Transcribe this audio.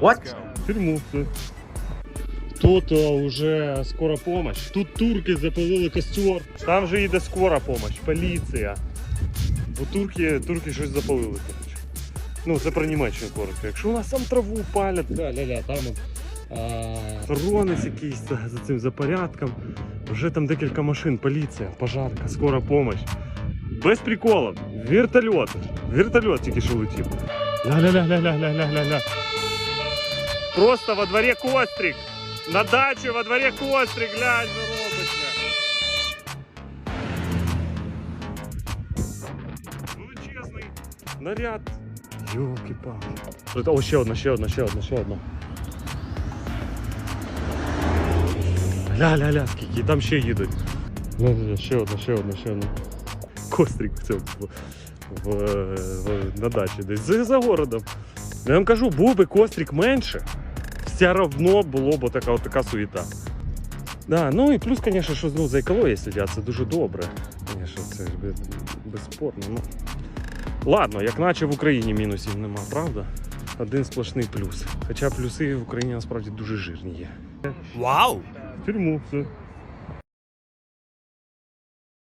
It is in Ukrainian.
What? В тюрьму. все. Тут о, вже скора помощь. Тут турки запалили костер. Там же їде скора помощь, поліція. Бо турки, турки щось запалили. коротше. Ну, це про Німеччину коротко. Якщо у нас там траву палять, ля-ля-ля, там от, а, охоронець якийсь за, за цим за порядком. Вже там декілька машин, поліція, пожарка, скора помощь. Без приколів. Вертольот. Вертольот тільки що летів. Ля-ля-ля-ля-ля-ля-ля-ля. Просто во дворі кострик. На дачу во дворі кострик, глянь, що робиться. Величезний наряд. Йолки-палки. О, ще одна, ще одна, ще одна, ще одна. Ля-ля-ля, скільки, там ще їдуть. Ще одна, ще одна, ще одна. Кострик в цьому. В, в, на дачі десь за, за городом. Я вам кажу, був кострик менше, все равно було б така, така суєта. Да, ну і плюс, звісно, що ну, за екологією сидять, це дуже добре. Звісно, це ж без- безспорно. Ну. Ладно, як наче в Україні мінусів нема, правда? Один сплошний плюс. Хоча плюси в Україні насправді дуже жирні є. Вау! В тюрму, все.